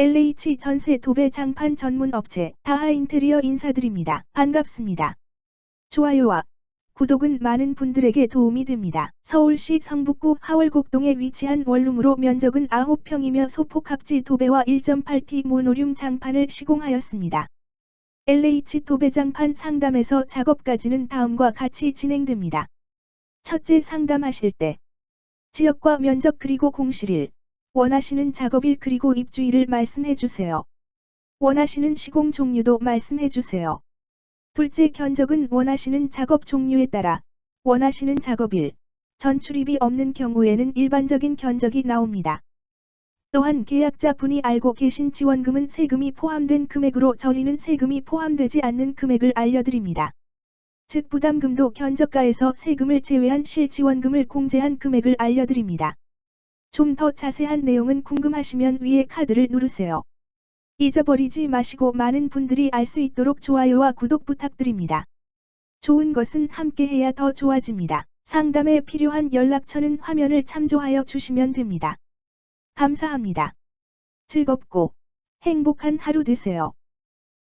LH 전세 도배 장판 전문 업체 다하 인테리어 인사드립니다. 반갑습니다. 좋아요와 구독은 많은 분들에게 도움이 됩니다. 서울시 성북구 하월곡동에 위치한 원룸으로 면적은 9평이며 소폭 합지 도배와 1.8T 모노륨 장판을 시공하였습니다. LH 도배 장판 상담에서 작업까지는 다음과 같이 진행됩니다. 첫째 상담하실 때 지역과 면적 그리고 공실일 원하시는 작업일 그리고 입주일을 말씀해 주세요. 원하시는 시공 종류도 말씀해 주세요. 둘째 견적은 원하시는 작업 종류에 따라 원하시는 작업일, 전출입이 없는 경우에는 일반적인 견적이 나옵니다. 또한 계약자 분이 알고 계신 지원금은 세금이 포함된 금액으로 저희는 세금이 포함되지 않는 금액을 알려드립니다. 즉 부담금도 견적가에서 세금을 제외한 실지원금을 공제한 금액을 알려드립니다. 좀 더 자세한 내용은 궁금하시면 위에 카드를 누르세요. 잊어버리지 마시고 많은 분들이 알 수 있도록 좋아요와 구독 부탁드립니다. 좋은 것은 함께 해야 더 좋아집니다. 상담에 필요한 연락처는 화면을 참조하여 주시면 됩니다. 감사합니다. 즐겁고 행복한 하루 되세요.